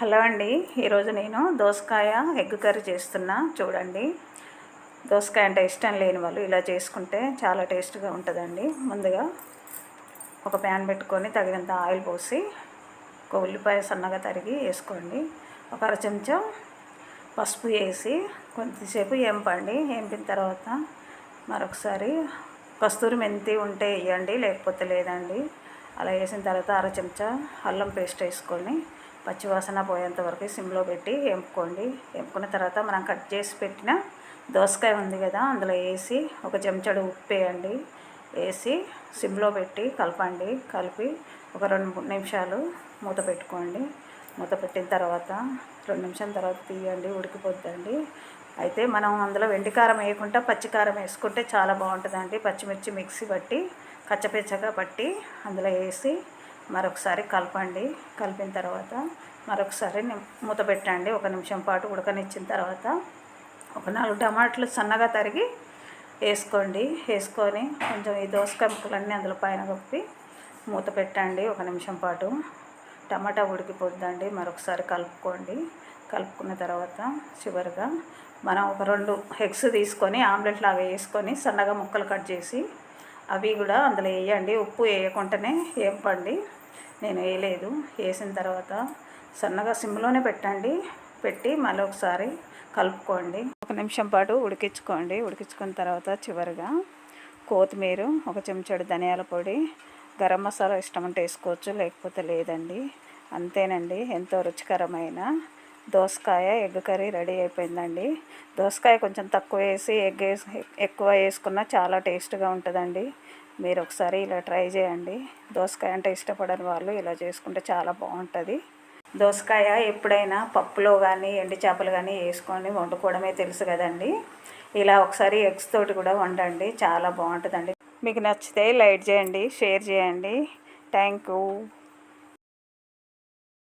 Hello అండి. ఈరోజు నేను దోసకాయ ఎగ్ కర్రీ చేస్తున్నా. చూడండి. దోసకాయ అంటే ఇష్టం లేని వాళ్ళు ఇలా చేసుకుంటే చాలా టేస్ట్గా ఉంటుందండి. ముందుగా ఒక ప్యాన్ పెట్టుకొని తగినంత ఆయిల్ పోసి ఒక ఉల్లిపాయ సన్నగా తరిగి వేసుకోండి. ఒక అర చెంచా పసుపు వేసి కొద్దిసేపు ఏంపండి. ఏంపిన తర్వాత మరొకసారి కస్తూరి మెంతి ఉంటే వేయండి లేకపోతే లేదండి. అలా వేసిన తర్వాత అర చెంచా అల్లం పేస్ట్ వేసుకొని పచ్చివాసన పోయేంత వరకు సిమ్లో పెట్టి వేపుకోండి. వేపుకున్న తర్వాత మనం కట్ చేసి పెట్టిన దోసకాయ ఉంది కదా అందులో వేసి ఒక చెంచాడు ఉప్పు వేయండి. వేసి సిమ్లో పెట్టి కలపండి. కలిపి ఒక రెండు మూడు నిమిషాలు మూత పెట్టుకోండి. మూత పెట్టిన తర్వాత రెండు నిమిషాల తర్వాత తీయండి ఉడికిపోద్దండి. అయితే మనం అందులో వెండికారం వేయకుండా పచ్చికారం వేసుకుంటే చాలా బాగుంటుందండి. పచ్చిమిర్చి మిక్సీ పట్టి కచ్చపెచ్చగా పట్టి అందులో వేసి మరొకసారి కలపండి. కలిపిన తర్వాత మరొకసారి మూత పెట్టండి. ఒక నిమిషం పాటు ఉడకనిచ్చిన తర్వాత ఒక నాలుగు టమాటాలు సన్నగా తరిగి వేసుకోండి. వేసుకొని కొంచెం ఈ దోసకాయ ముక్కలన్నీ అందులో పైన కప్పి మూత పెట్టండి. ఒక నిమిషం పాటు టమాటా ఉడికిపోద్దండి. మరొకసారి కలుపుకోండి. కలుపుకున్న తర్వాత చివరిగా మనం ఒక రెండు ఎగ్స్ తీసుకొని ఆమ్లెట్ లాగా వేసుకొని సన్నగా ముక్కలు కట్ చేసి అవి కూడా అందులో వేయండి. ఉప్పు వేయకుండానే వేపండి నేను వేయలేదు. వేసిన తర్వాత సన్నగా సిమ్లోనే పెట్టండి. పెట్టి మళ్ళీ ఒకసారి కలుపుకోండి. ఒక నిమిషం పాటు ఉడికించుకోండి. ఉడికించుకున్న తర్వాత చివరిగా కొత్తిమీర ఒక చెంచాడు ధనియాల పొడి గరం మసాలా ఇష్టం అంటే వేసుకోవచ్చు లేకపోతే లేదండి. అంతేనండి. ఎంతో రుచికరమైన దోసకాయ ఎగ్ కర్రీ రెడీ అయిపోయిందండి. దోసకాయ కొంచెం తక్కువ వేసి ఎగ్ వేసి ఎక్కువ వేసుకున్నా చాలా టేస్ట్గా ఉంటుందండి. మీరు ఒకసారి ఇలా ట్రై చేయండి. దోసకాయ అంటే ఇష్టపడని వాళ్ళు ఇలా చేసుకుంటే చాలా బాగుంటుంది. దోసకాయ ఎప్పుడైనా పప్పులో కానీ ఎండి చేపలు కానీ వేసుకొని వండుకోవడమే తెలుసు కదండి. ఇలా ఒకసారి ఎగ్స్ తోటి కూడా వండండి. చాలా బాగుంటుందండి. మీకు నచ్చితే లైక్ చేయండి షేర్ చేయండి. Thank you.